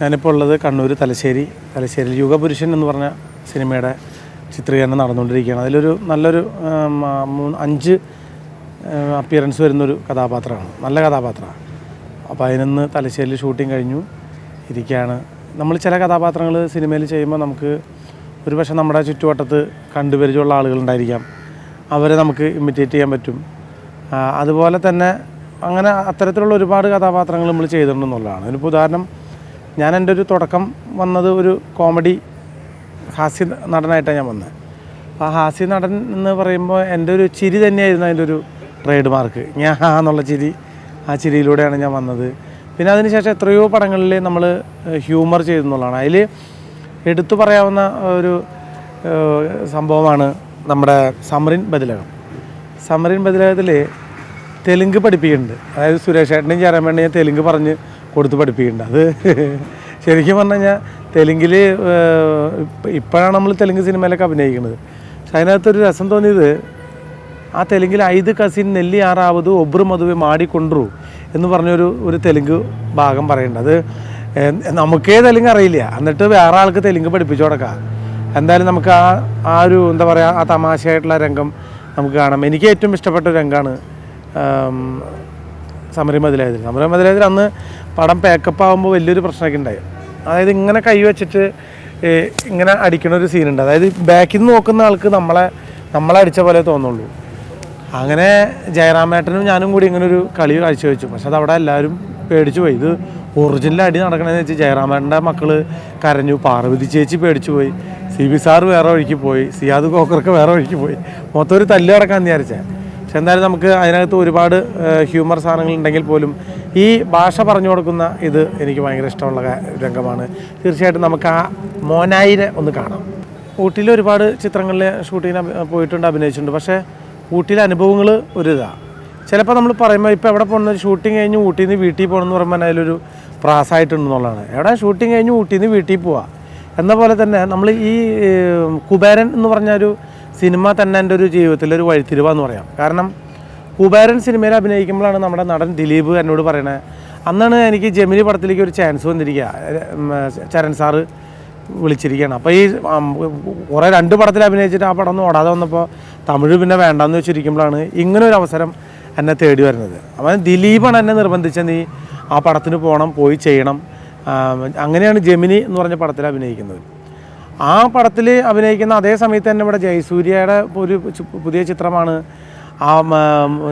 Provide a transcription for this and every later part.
ഞാനിപ്പോൾ ഉള്ളത് കണ്ണൂർ തലശ്ശേരി തലശ്ശേരി യുഗപുരുഷൻ എന്ന് പറഞ്ഞ സിനിമയുടെ ചിത്രീകരണം നടന്നുകൊണ്ടിരിക്കുകയാണ്. അതിലൊരു നല്ലൊരു മൂന്ന് അഞ്ച് അപ്പിയറൻസ് വരുന്നൊരു കഥാപാത്രമാണ്. നല്ല കഥാപാത്രമാണ്. അപ്പോൾ അതിനൊന്ന് തലശ്ശേരിയിൽ ഷൂട്ടിംഗ് കഴിഞ്ഞു. ഇരിക്കുകയാണ്. നമ്മൾ ചില കഥാപാത്രങ്ങൾ സിനിമയിൽ ചെയ്യുമ്പോൾ നമുക്ക് ഒരു പക്ഷേ നമ്മുടെ ചുറ്റുവട്ടത്ത് കണ്ടുപരിചയമുള്ള ആളുകളുണ്ടായിരിക്കാം. അവരെ നമുക്ക് ഇമിറ്റേറ്റ് ചെയ്യാൻ പറ്റും. അതുപോലെ തന്നെ അങ്ങനെ അത്തരത്തിലുള്ള ഒരുപാട് കഥാപാത്രങ്ങൾ നമ്മൾ ചെയ്തിട്ടുണ്ടെന്നുള്ളതാണ്. അതിനിപ്പോൾ ഉദാഹരണം ഞാൻ എന്റെ ഒരു തുടക്കം വന്നത് ഒരു കോമഡി ഹാസ്യ നടനായിട്ടാണ് ഞാൻ വന്നത്. ആ ഹാസ്യ നടൻ എന്ന് പറയുമ്പോൾ എന്റെ ഒരു ചിരി തന്നെയായിരുന്നു അതിന്റെ ഒരു ട്രേഡ് മാർക്ക്. ഞാൻ എന്നുള്ള ചിരി ആ ചിരിയിലൂടെയാണ് ഞാൻ വന്നത്. പിന്നെ അതിനുശേഷം എത്രയോ പടങ്ങളിൽ നമ്മൾ ഹ്യൂമർ ചെയ്തെന്നുള്ളതാണ്. അതിൽ എടുത്തു പറയാവുന്ന ഒരു സംഭവമാണ് നമ്മുടെ സമറിൻ ബദിലകം. സമറിൻ ബദിലകത്തിൽ തെലുങ്ക് പഠിപ്പിക്കുന്നുണ്ട്. അതായത് സുരേഷ് ഏട്ടനെയും ചേരാൻ വേണ്ടി ഞാൻ തെലുങ്ക് പറഞ്ഞ് കൊടുത്ത് പഠിപ്പിക്കുന്നുണ്ട് അത് ശരിക്കും പറഞ്ഞു കഴിഞ്ഞാൽ തെലുങ്കിൽ ഇപ്പോഴാണ് നമ്മൾ തെലുങ്ക് സിനിമയിലൊക്കെ അഭിനയിക്കുന്നത് പക്ഷെ അതിനകത്തൊരു രസം തോന്നിയത് ആ തെലുങ്കിൽ ഐത് കസിൻ നെല്ലി ആറാവത് ഒബ്രു മധുവെ മാടിക്കൊണ്ടു എന്ന് പറഞ്ഞൊരു ഒരു തെലുങ്ക് ഭാഗം ഏഹ്, നമുക്കേ തെലുങ്ക് അറിയില്ല. എന്നിട്ട് വേറെ ആൾക്ക് തെലുങ്ക് പഠിപ്പിച്ചു കൊടുക്കാം. എന്തായാലും നമുക്ക് ആ ആ ഒരു എന്താ പറയുക ആ തമാശയായിട്ടുള്ള രംഗം നമുക്ക് കാണാം. എനിക്ക് ഏറ്റവും ഇഷ്ടപ്പെട്ട രംഗമാണ് സമരം മതിലായതിൽ. സമരം മതിലായതിൽ അന്ന് പടം പാക്കപ്പ് ആകുമ്പോൾ വലിയൊരു പ്രശ്നമൊക്കെ ഉണ്ടായി. അതായത് ഇങ്ങനെ കൈ വെച്ചിട്ട് ഇങ്ങനെ അടിക്കണ ഒരു സീനുണ്ട് അതായത് ബാക്കിൽ നിന്ന് നോക്കുന്ന ആൾക്ക് നമ്മളെ നമ്മളെ അടിച്ച പോലെ തോന്നുള്ളൂ അങ്ങനെ ജയറാമേട്ടനും ഞാനും കൂടി ഇങ്ങനെ ഒരു കളി കാഴ്ചവെച്ചു. പക്ഷെ അത് അവിടെ എല്ലാവരും പേടിച്ചു പോയി. ഇത് ഒറിജിനൽ അടി നടക്കണമെന്ന് വെച്ചാൽ ജയറാമേട്ടന്റെ മക്കൾ കരഞ്ഞു. പാർവതി ചേച്ചി പേടിച്ചു പോയി. സി ബി സാറ് വേറെ വഴിക്ക് പോയി. സിയാദ് കോക്കർക്ക് വേറെ വഴിക്ക് പോയി. മൊത്തം ഒരു തല്ല് കിടക്കാൻ വിചാരിച്ചേ. പക്ഷെ എന്തായാലും നമുക്ക് അതിനകത്ത് ഒരുപാട് ഹ്യൂമർ സാധനങ്ങൾ ഉണ്ടെങ്കിൽ പോലും ഈ ഭാഷ പറഞ്ഞു കൊടുക്കുന്ന ഇത് എനിക്ക് ഭയങ്കര ഇഷ്ടമുള്ള രംഗമാണ്. തീർച്ചയായിട്ടും നമുക്ക് ആ മോനായിരെ ഒന്ന് കാണാം. ഊട്ടിയിൽ ഒരുപാട് ചിത്രങ്ങളിൽ ഷൂട്ടിങ്ങിന് പോയിട്ടുണ്ട് അഭിനയിച്ചിട്ടുണ്ട്. പക്ഷേ ഊട്ടിയിലെ അനുഭവങ്ങൾ ഒരു ഇതാണ് ചിലപ്പോൾ നമ്മൾ പറയുമ്പോൾ ഇപ്പോൾ എവിടെ പോകുന്നത് ഷൂട്ടിംഗ് കഴിഞ്ഞ് ഊട്ടിയിൽ നിന്ന് വീട്ടിൽ പോകണമെന്ന് പറയുമ്പോൾ അതിലൊരു പ്രാസമായിട്ടുണ്ടെന്നുള്ളതാണ് എവിടെ ഷൂട്ടിംഗ് കഴിഞ്ഞ് ഊട്ടിയിൽ നിന്ന് വീട്ടിൽ പോവുക എന്ന പോലെ തന്നെ നമ്മൾ ഈ കുബേരൻ എന്ന് പറഞ്ഞ ഒരു സിനിമ തന്നെ എന്റെ ഒരു ജീവിതത്തിലൊരു വഴിത്തിരിവാന്ന് പറയാം. കാരണം കുബേരൻ സിനിമയിൽ അഭിനയിക്കുമ്പോഴാണ് നമ്മുടെ നടൻ ദിലീപ് എന്നോട് പറയണത് അന്നാണ് എനിക്ക് ജമിനി പടത്തിലേക്ക് ഒരു ചാൻസ് വന്നിരിക്കുക. ചരൺ സാറ് വിളിച്ചിരിക്കുകയാണ്. അപ്പോൾ ഈ കുറേ രണ്ട് പടത്തിൽ അഭിനയിച്ചിട്ട് ആ പടം ഒന്നും ഓടാതെ വന്നപ്പോൾ തമിഴ് പിന്നെ വേണ്ടാന്ന് വെച്ചിരിക്കുമ്പോഴാണ് ഇങ്ങനെ ഒരു അവസരം എന്നെ തേടി വരുന്നത്. അപ്പം ദിലീപാണ് എന്നെ നിർബന്ധിച്ച നീ ആ പടത്തിന് പോകണം പോയി ചെയ്യണം. അങ്ങനെയാണ് ജമിനി എന്ന് പറഞ്ഞ പടത്തിൽ അഭിനയിക്കുന്നത്. ആ പടത്തിൽ അഭിനയിക്കുന്ന അതേ സമയത്ത് തന്നെ ഇവിടെ ജയസൂര്യയുടെ ഒരു പുതിയ ചിത്രമാണ്. ആ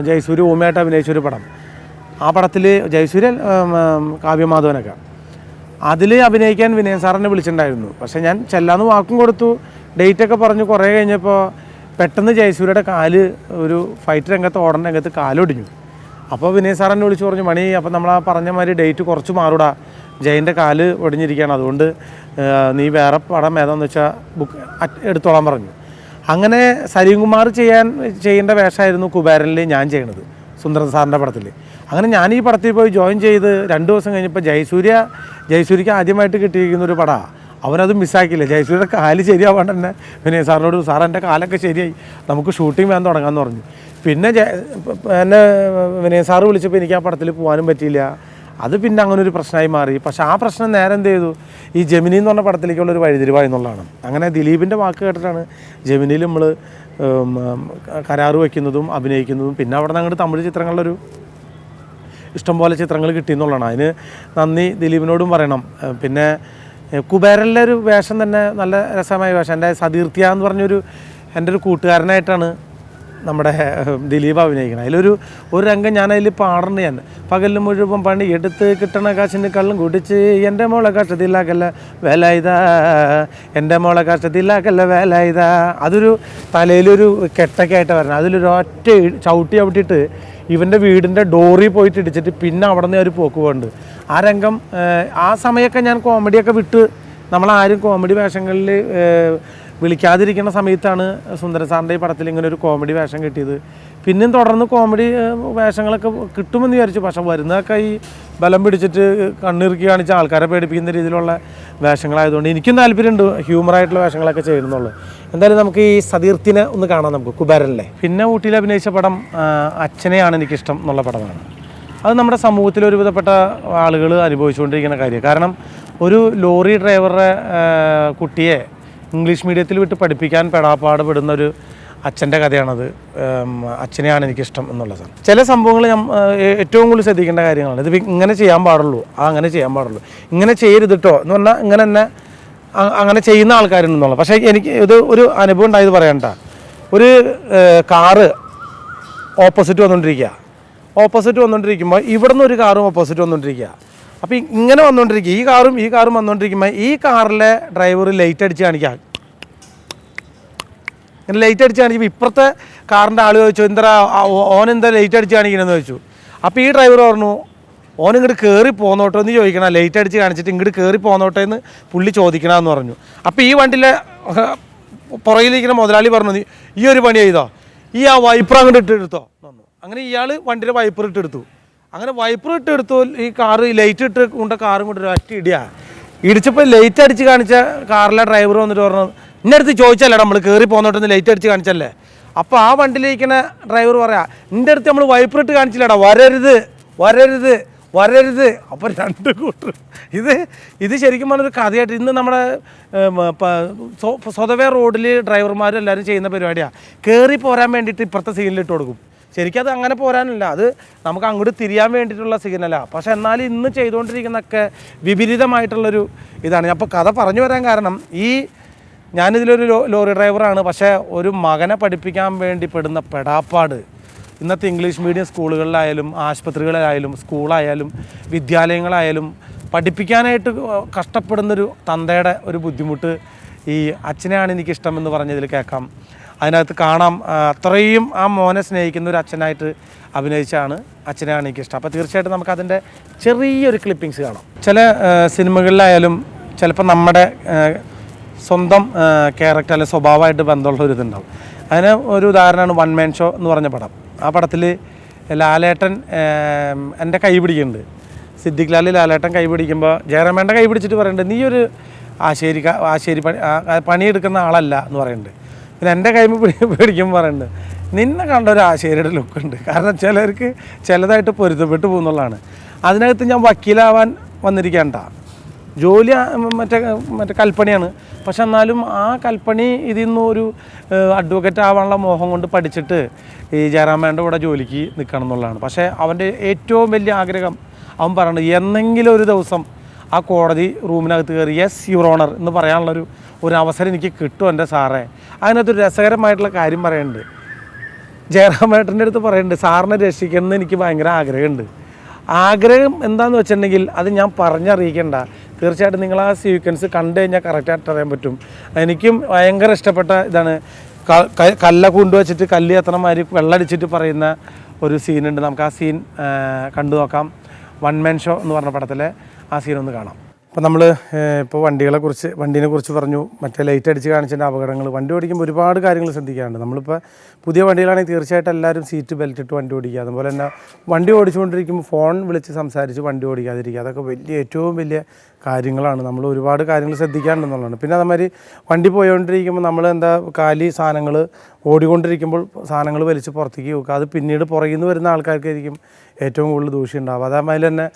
ജയസൂര്യ ഓമയായിട്ട് അഭിനയിച്ച ഒരു പടം. ആ പടത്തിൽ ജയസൂര്യ കാവ്യമാധവനൊക്കെ. അതിൽ അഭിനയിക്കാൻ വിനയൻ സാറിനെ വിളിച്ചിട്ടുണ്ടായിരുന്നു. പക്ഷേ ഞാൻ ചെല്ലാന്ന് വാക്കും കൊടുത്തു. ഡേറ്റൊക്കെ പറഞ്ഞു. കുറേ കഴിഞ്ഞപ്പോൾ പെട്ടെന്ന് ജയസൂര്യയുടെ കാൽ ഒരു ഫൈറ്റ് രംഗത്ത് ഓടണ രംഗത്ത് കാലൊടിഞ്ഞു. അപ്പോൾ വിനയ് സാർ എന്നെ വിളിച്ചു പറഞ്ഞു മണി അപ്പോൾ നമ്മൾ ആ പറഞ്ഞ മാതിരി ഡേറ്റ് കുറച്ച് മാറൂടാ. ജയന്റെ കാൽ ഒടിഞ്ഞിരിക്കുകയാണ്. അതുകൊണ്ട് നീ വേറെ പടം ഏതാന്ന് വെച്ചാൽ ബുക്ക് എടുത്തോളാൻ പറഞ്ഞു. അങ്ങനെ സലീംകുമാർ ചെയ്യാൻ ചെയ്യേണ്ട വേഷമായിരുന്നു കുബേരനിൽ ഞാൻ ചെയ്യണത് സുന്ദരൻ സാറിന്റെ പടത്തിൽ അങ്ങനെ ഞാൻ ഈ പടത്തിൽ പോയി ജോയിൻ ചെയ്ത് രണ്ട് ദിവസം കഴിഞ്ഞപ്പോൾ ജയസൂര്യ ജയസൂര്യക്ക് ആദ്യമായിട്ട് കിട്ടിയിരിക്കുന്ന ഒരു പടമാണ് അവനത് മിസ്സാക്കിയില്ല ജയസൂര്യയുടെ കാൽ ശരിയാവാണ്ട് തന്നെ വിനയ സാറിനോട് സാർ എന്റെ കാലൊക്കെ ശരിയായി. നമുക്ക് ഷൂട്ടിംഗ് വേണം തുടങ്ങാമെന്ന് പറഞ്ഞു. പിന്നെ എന്നെ വിനയ സാറ് വിളിച്ചപ്പോൾ എനിക്ക് ആ പടത്തിൽ പോകാനും പറ്റിയില്ല. അത് പിന്നെ അങ്ങനെ ഒരു പ്രശ്നമായി മാറി. പക്ഷെ ആ പ്രശ്നം നേരെ എന്ത് ചെയ്തു? ഈ ജമിനി എന്ന് പറഞ്ഞ പടത്തിലേക്കുള്ള ഒരു വഴിതിരിവായി എന്നുള്ളതാണ്. അങ്ങനെ ദിലീപിന്റെ വാക്ക് കേട്ടിട്ടാണ് ജമിനിയിൽ നമ്മൾ കരാറ് വയ്ക്കുന്നതും അഭിനയിക്കുന്നതും പിന്നെ അവിടെ നിന്ന് അങ്ങോട്ട് തമിഴ് ചിത്രങ്ങളിലൊരു ഇഷ്ടംപോലെ ചിത്രങ്ങൾ കിട്ടിയെന്നുള്ളതാണ് അതിന് നന്ദി ദിലീപിനോടും പറയണം. പിന്നെ കുബേരലിന്റെ ഒരു വേഷം തന്നെ നല്ല രസമായ വേഷം. എന്റെ സതീർത്തിയ എന്ന് പറഞ്ഞൊരു എന്റെ ഒരു കൂട്ടുകാരനായിട്ടാണ് നമ്മുടെ ദിലീപ് അഭിനയിക്കണം. അതിലൊരു ഒരു രംഗം ഞാൻ അതിൽ പാടുന്നുണ്ട് ഞാൻ പകലിൽ മുഴുവൻ പണി എടുത്ത് കിട്ടണ കാശിന് കള്ളും കുടിച്ച് എന്റെ മോളെ കഷ്ടത്തിലാക്കല്ല വേല ഇതാ എന്റെ മോളെ കഷ്ടത്തിലാക്കല്ല വേല ഇതാ അതൊരു തലയിലൊരു കെട്ടൊക്കെ ആയിട്ട് വരണം. അതിലൊരു ഒറ്റ ചവിട്ടി ചവിട്ടിയിട്ട് ഇവന്റെ വീടിന്റെ ഡോറിൽ പോയിട്ട് ഇടിച്ചിട്ട് പിന്നെ അവിടെ നിന്ന് ഒരു പോക്ക് പോകുന്നുണ്ട് ആ രംഗം ആ സമയമൊക്കെ ഞാൻ കോമഡിയൊക്കെ വിട്ട് നമ്മളാരും കോമഡി വേഷങ്ങളിൽ വിളിക്കാതിരിക്കുന്ന സമയത്താണ് സുന്ദരൻ സാറിന്റെ ഈ പടത്തിൽ ഇങ്ങനെ ഒരു കോമഡി വേഷം കിട്ടിയത്. പിന്നെയും തുടർന്ന് കോമഡി വേഷങ്ങളൊക്കെ കിട്ടുമെന്ന് വിചാരിച്ചു. പക്ഷെ വരുന്നതൊക്കെ ഈ ബലം പിടിച്ചിട്ട് കണ്ണിറുക്കി കാണിച്ച ആൾക്കാരെ പേടിപ്പിക്കുന്ന രീതിയിലുള്ള വേഷങ്ങളായതുകൊണ്ട് എനിക്കും താല്പര്യമുണ്ട് ഹ്യൂമറായിട്ടുള്ള വേഷങ്ങളൊക്കെ ചെയ്യുന്നുള്ളൂ. എന്തായാലും നമുക്ക് ഈ സതീർത്തിനെ ഒന്ന് കാണാം നമുക്ക് കുബേരനിലെ. പിന്നെ ഊട്ടിയിൽ അഭിനയിച്ച പടം അച്ഛനെയാണ് എനിക്കിഷ്ടം എന്നുള്ള പടമാണ്. അത് നമ്മുടെ സമൂഹത്തിൽ ഒരുവിധപ്പെട്ട ആളുകൾ അനുഭവിച്ചുകൊണ്ടിരിക്കുന്ന കാര്യം. കാരണം ഒരു ലോറി ഡ്രൈവറുടെ കുട്ടിയെ ഇംഗ്ലീഷ് മീഡിയത്തിൽ വിട്ട് പഠിപ്പിക്കാൻ പെടാപ്പാട് പെടുന്ന ഒരു അച്ഛന്റെ കഥയാണത്. അച്ഛനെയാണ് എനിക്കിഷ്ടം എന്നുള്ളത്. ചില സംഭവങ്ങൾ ഞാൻ ഏറ്റവും കൂടുതൽ ശ്രദ്ധിക്കേണ്ട കാര്യങ്ങളാണ്. ഇത് ഇങ്ങനെ ചെയ്യാൻ പാടുള്ളൂ ആ അങ്ങനെ ചെയ്യാൻ പാടുള്ളൂ. ഇങ്ങനെ ചെയ്യരുത് കേട്ടോ എന്ന് പറഞ്ഞാൽ ഇങ്ങനെ തന്നെ അങ്ങനെ ചെയ്യുന്ന ആൾക്കാരുണ്ടെന്നുള്ളത് പക്ഷേ എനിക്ക് ഇത് ഒരു അനുഭവം ഉണ്ടായത് പറയണ്ട. ഒരു കാറ് ഓപ്പോസിറ്റ് വന്നുകൊണ്ടിരിക്കുക ഓപ്പോസിറ്റ് വന്നുകൊണ്ടിരിക്കുമ്പോൾ ഇവിടുന്ന് ഒരു കാറും ഓപ്പോസിറ്റ് വന്നുകൊണ്ടിരിക്കുക അപ്പോൾ ഇങ്ങനെ വന്നുകൊണ്ടിരിക്കുക ഈ കാറും ഈ കാറും വന്നുകൊണ്ടിരിക്കുമ്പോൾ ഈ കാറിലെ ഡ്രൈവർ ലൈറ്റ് അടിച്ച് കാണിക്കാൻ ഇങ്ങനെ ലൈറ്റ് അടിച്ച് കാണിക്കുമ്പോൾ ഇപ്പുറത്തെ കാറിന്റെ ആൾ ചോദിച്ചു എന്താ ഓൻ എന്താ ലൈറ്റ് അടിച്ച് കാണിക്കണമെന്ന് ചോദിച്ചു. അപ്പോൾ ഈ ഡ്രൈവർ പറഞ്ഞു ഓൻ ഇങ്ങോട്ട് കയറി പോന്നോട്ടോ എന്ന് ചോദിക്കണം. ലൈറ്റ് അടിച്ച് കാണിച്ചിട്ട് ഇങ്ങോട്ട് കയറി പോന്നോട്ടെ എന്ന് പുള്ളി ചോദിക്കണമെന്ന് പറഞ്ഞു. അപ്പോൾ ഈ വണ്ടിയിലെ പുറകിലിരിക്കുന്ന മുതലാളി പറഞ്ഞു "നീ ഈ ഒരു പണി ചെയ്തോ? ഈ ആ വൈപ്പർ അങ്ങോട്ട് ഇട്ടെടുത്തോ അങ്ങനെ ഇയാൾ വണ്ടിയുടെ വൈപ്പർ ഇട്ടെടുത്തു അങ്ങനെ വൈപ്പർ ഇട്ട് എടുത്തു. ഈ കാറ് ലൈറ്റ് ഇട്ട് കൊണ്ട കാറും കൊണ്ട് ഒറ്റ ഇടിയാ. ഇടിച്ചപ്പോൾ ലൈറ്റ് അടിച്ച് കാണിച്ച കാറിലെ ഡ്രൈവർ വന്നിട്ട് പറഞ്ഞു എന്റെ അടുത്ത് ചോദിച്ചല്ലേ നമ്മൾ കയറി പോന്നോട്ടെന്ന് ലൈറ്റ് അടിച്ച് കാണിച്ചല്ലേ? അപ്പോൾ ആ വണ്ടിയിലിരിക്കുന്ന ഡ്രൈവർ പറയാ എന്റെ അടുത്ത് നമ്മൾ വൈപ്പർ ഇട്ട് കാണിച്ചില്ലടാ വരരുത് വരരുത് വരരുത്. അപ്പോൾ രണ്ട് കൂട്ടർ ഇത് ഇത് ശരിക്കും പറഞ്ഞൊരു കഥയായിട്ട് ഇന്ന് നമ്മുടെ സ്വതവേ റോഡിൽ ഡ്രൈവർമാർ എല്ലാവരും ചെയ്യുന്ന പരിപാടിയാണ് കയറി പോരാൻ വേണ്ടിയിട്ട് ഇപ്പുറത്തെ സീനിലിട്ട് കൊടുക്കും. ശരിക്കും അത് അങ്ങനെ പോരാനല്ല. അത് നമുക്ക് അങ്ങോട്ട് തിരിയാൻ വേണ്ടിയിട്ടുള്ള സിഗ്നലാണ് പക്ഷേ എന്നാലും ഇന്ന് ചെയ്തുകൊണ്ടിരിക്കുന്നതൊക്കെ വിപരീതമായിട്ടുള്ളൊരു ഇതാണ്. അപ്പോൾ കഥ പറഞ്ഞു വരാൻ കാരണം ഈ ഞാനിതിലൊരു ലോറി ഡ്രൈവറാണ് പക്ഷേ ഒരു മകനെ പഠിപ്പിക്കാൻ വേണ്ടി പെടുന്ന പെടാപ്പാട്. ഇന്നത്തെ ഇംഗ്ലീഷ് മീഡിയം സ്കൂളുകളിലായാലും ആശുപത്രികളിലായാലും സ്കൂളായാലും വിദ്യാലയങ്ങളായാലും പഠിപ്പിക്കാനായിട്ട് കഷ്ടപ്പെടുന്നൊരു തന്തയുടെ ഒരു ബുദ്ധിമുട്ട് ഈ അച്ഛനെയാണ് എനിക്കിഷ്ടമെന്ന് പറഞ്ഞതിൽ കേൾക്കാം. അതിനകത്ത് കാണാം അത്രയും ആ മോനെ സ്നേഹിക്കുന്ന ഒരു അച്ഛനായിട്ട് അഭിനയിച്ചാണ് അച്ഛനെയാണ് എനിക്കിഷ്ടം. അപ്പോൾ തീർച്ചയായിട്ടും നമുക്ക് അതിന്റെ ചെറിയൊരു ക്ലിപ്പിങ്സ് കാണാം. ചില സിനിമകളിലായാലും ചിലപ്പോൾ നമ്മുടെ സ്വന്തം ക്യാരക്ടർ അല്ലെങ്കിൽ സ്വഭാവമായിട്ട് ബന്ധമുള്ള ഒരു ഇതുണ്ടാവും. അതിന് ഒരു ഉദാഹരണമാണ് വൺ മാൻ ഷോ എന്ന് പറഞ്ഞ പടം. ആ പടത്തിൽ ലാലേട്ടൻ എന്റെ കൈ പിടിക്കുന്നുണ്ട്. സിദ്ദിഖ് ലാലേട്ടൻ കൈ പിടിക്കുമ്പോൾ ജയറാമേന്റെ കൈ പിടിച്ചിട്ട് പറയുന്നുണ്ട് നീ ഒരു ആശേരി ആശേരി പണി പണിയെടുക്കുന്ന ആളല്ല എന്ന് പറയുന്നുണ്ട് പിന്നെ എന്റെ കൈ പിടി പിടിക്കുമ്പോൾ പറയുന്നുണ്ട് നിന്നെ കണ്ട ഒരു ആശേരിയുടെ ലുക്കുണ്ട് കാരണം ചിലർക്ക് ചിലതായിട്ട് പൊരുത്തപ്പെട്ട് പോകുന്നുള്ളതാണ്. അതിനകത്ത് ഞാൻ വക്കീലാവാൻ വന്നിരിക്കണ്ട. ജോലി മറ്റേ മറ്റേ കൽപ്പണിയാണ്. പക്ഷെ എന്നാലും ആ കൽപ്പണി ഇതിൽ നിന്ന് ഒരു അഡ്വക്കേറ്റ് ആവാനുള്ള മോഹം കൊണ്ട് പഠിച്ചിട്ട് ഈ ജയറാമേന്റെ കൂടെ ജോലിക്ക് നിൽക്കണം എന്നുള്ളതാണ്. പക്ഷേ അവന്റെ ഏറ്റവും വലിയ ആഗ്രഹം അവൻ പറയുന്നത് എന്നെങ്കിലും ഒരു ദിവസം ആ കോടതി റൂമിനകത്ത് കയറി യെസ് യുവർ ഓണർ എന്ന് പറയാനുള്ളൊരു ഒരു അവസരം എനിക്ക് കിട്ടും എന്റെ സാറേ. അതിനകത്തൊരു രസകരമായിട്ടുള്ള കാര്യം പറയുന്നുണ്ട്. ജയറാമേട്ടന്റെ അടുത്ത് പറയുന്നുണ്ട് സാറിനെ രക്ഷിക്കണമെന്ന് എനിക്ക് ഭയങ്കര ആഗ്രഹമുണ്ട്. ആഗ്രഹം എന്താന്ന് വെച്ചിട്ടുണ്ടെങ്കിൽ അത് ഞാൻ പറഞ്ഞറിയിക്കേണ്ട. തീർച്ചയായിട്ടും നിങ്ങൾ ആ സീക്വൻസ് കണ്ടു കഴിഞ്ഞാൽ കറക്റ്റായിട്ട് അറിയാൻ പറ്റും. എനിക്കും ഭയങ്കര ഇഷ്ടപ്പെട്ട ഇതാണ് കല്ല കൊണ്ടുവച്ചിട്ട് കല്ല് എത്തണമാതിരി വെള്ളടിച്ചിട്ട് പറയുന്ന ഒരു സീനുണ്ട് നമുക്ക് ആ സീൻ കണ്ടു നോക്കാം വൺ മെൻ ഷോ എന്ന് പറഞ്ഞ പടത്തിലെ ആ സീനൊന്ന് കാണാം. ഇപ്പോൾ നമ്മൾ ഇപ്പോൾ വണ്ടീനെ കുറിച്ച് പറഞ്ഞു മറ്റേ ലൈറ്റ് അടിച്ച് കാണിച്ചതിന്റെ അപകടങ്ങൾ വണ്ടി ഓടിക്കുമ്പോൾ ഒരുപാട് കാര്യങ്ങൾ ശ്രദ്ധിക്കാറുണ്ട്. നമ്മളിപ്പോൾ പുതിയ വണ്ടികളാണെങ്കിൽ തീർച്ചയായിട്ടും എല്ലാവരും സീറ്റ് ബെൽറ്റ് ഇട്ട് വണ്ടി ഓടിക്കുക. അതുപോലെ തന്നെ വണ്ടി ഓടിച്ചുകൊണ്ടിരിക്കുമ്പോൾ ഫോൺ വിളിച്ച് സംസാരിച്ച് വണ്ടി ഓടിക്കാതിരിക്കുക. അതൊക്കെ വലിയ ഏറ്റവും വലിയ കാര്യങ്ങളാണ്. നമ്മൾ ഒരുപാട് കാര്യങ്ങൾ ശ്രദ്ധിക്കാറുണ്ടെന്നുള്ളതാണ്. പിന്നെ അതേമാതിരി വണ്ടി പോയോണ്ടിരിക്കുമ്പോൾ നമ്മൾ എന്താ കാലി സാധനങ്ങൾ ഓടിക്കൊണ്ടിരിക്കുമ്പോൾ സാധനങ്ങൾ വലിച്ച് പുറത്തേക്ക് വെക്കുക. അത് പിന്നീട് പുറകിൽ നിന്ന് വരുന്ന ആൾക്കാർക്കായിരിക്കും ഏറ്റവും കൂടുതൽ ദൂഷ്യം ഉണ്ടാവുക. അതേമാതിരി തന്നെ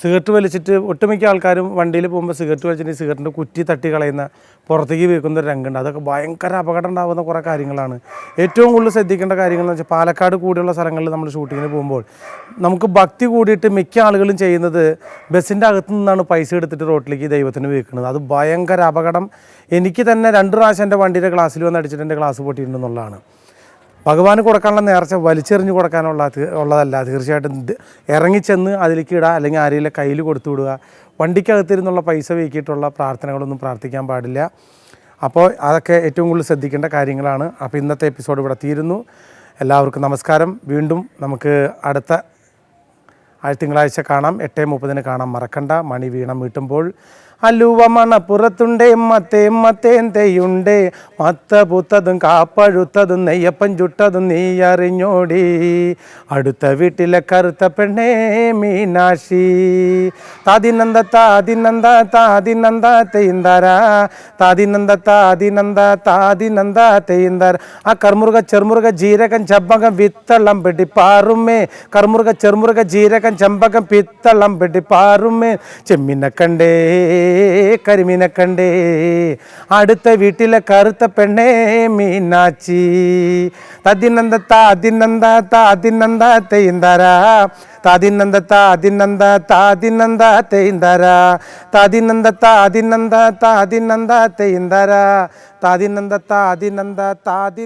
സിഗരറ്റ് വലിച്ചിട്ട് ഒട്ടുമിക്ക ആൾക്കാരും വണ്ടിയിൽ പോകുമ്പോൾ സിഗരറ്റ് വലിച്ചിട്ട് സിഗരറ്റിന്റെ കുറ്റി തട്ടി കളയുന്ന പുറത്തേക്ക് വീക്കുന്ന ഒരു രംഗമുണ്ട്. അതൊക്കെ ഭയങ്കര അപകടം ഉണ്ടാകുന്ന കുറേ കാര്യങ്ങളാണ്. ഏറ്റവും കൂടുതൽ ശ്രദ്ധിക്കേണ്ട കാര്യങ്ങൾ എന്ന് വെച്ചാൽ പാലക്കാട് കൂടിയുള്ള സ്ഥലങ്ങളിൽ നമ്മൾ ഷൂട്ടിങ്ങിന് പോകുമ്പോൾ നമുക്ക് ഭക്തി കൂടിയിട്ട് മിക്ക ആളുകളും ചെയ്യുന്നത് ബസ്സിന്റെ അകത്തു നിന്നാണ് പൈസ എടുത്തിട്ട് റോട്ടിലേക്ക് ദൈവത്തിന് വീക്കുന്നത് അത് ഭയങ്കര അപകടം. എനിക്ക് തന്നെ രണ്ട് പ്രാവശ്യം എന്റെ വണ്ടിയുടെ ഗ്ലാസ്സിൽ വന്ന് അടിച്ചിട്ട് എന്റെ ഗ്ലാസ് പൊട്ടിയിട്ടുണ്ടെന്നുള്ളതാണ് ഭഗവാന് കൊടുക്കാനുള്ള നേർച്ച വലിച്ചെറിഞ്ഞ് കൊടുക്കാനുള്ള ഉള്ളതല്ല. തീർച്ചയായിട്ടും ഇറങ്ങിച്ചെന്ന് അതിലേക്ക് ഇടുക അല്ലെങ്കിൽ ആരെങ്കിലും കയ്യിൽ കൊടുത്തു വിടുക. വണ്ടിക്കകത്തിരുന്നുള്ള പൈസ വീക്കിയിട്ടുള്ള പ്രാർത്ഥനകളൊന്നും പ്രാർത്ഥിക്കാൻ പാടില്ല. അപ്പോൾ അതൊക്കെ ഏറ്റവും കൂടുതൽ ശ്രദ്ധിക്കേണ്ട കാര്യങ്ങളാണ്. അപ്പോൾ ഇന്നത്തെ എപ്പിസോഡ് ഇവിടെ തീരുന്നു. എല്ലാവർക്കും നമസ്കാരം. വീണ്ടും നമുക്ക് അടുത്ത ആഴ്ച തിങ്കളാഴ്ച കാണാം. എട്ട് മുപ്പതിന് കാണാം. മറക്കണ്ട. മണി വീണം വീട്ടുമ്പോൾ അലുവ മണപ്പുറത്തുണ്ടേ മത്തേ മത്തേൻ തെയ്യുണ്ടേ മത്ത പൂത്തതും കാപ്പഴുത്തതും നെയ്യപ്പൻ ചുട്ടതും നീ അറിഞ്ഞോടി. അടുത്ത വീട്ടിലെ കറുത്ത പെണ്ണേ മീനാക്ഷി. താതിനന്ദ താതിനന്ദ താതിനന്ദ തെയ്യന്താര താതിനന്ദ താതിനന്ദ താതിനന്ദ തെയ്യന്താര ആ കർമുറുക ചെറുമുറുക ജീരകം ചമ്പകം വിത്തള്ളം പെട്ടി പാറുമേ കർമുറുക ചെറുമുറുക ജീരകം ചമ്പകം പിത്തള്ളം പെട്ടി പാറുമേ ചെമ്മിനെ കണ്ടേ കരിമീനെ കണ്ടേ. അടുത്ത വീട്ടിലെ കറുത്ത പെണ്ണേ മീനാച്ചി. തതിനന്ദത്ത താതിനന്ദ താതിനന്ദ തെയ്യന്താര താതിനന്ദ താതിനന്ദ താതിനന്ദ തെയ്യന്താര താതിനന്ദ താതിനന്ദ താതിനന്ദ തെയ്യന്താര താതിനന്ദ താതിനന്ദ താതി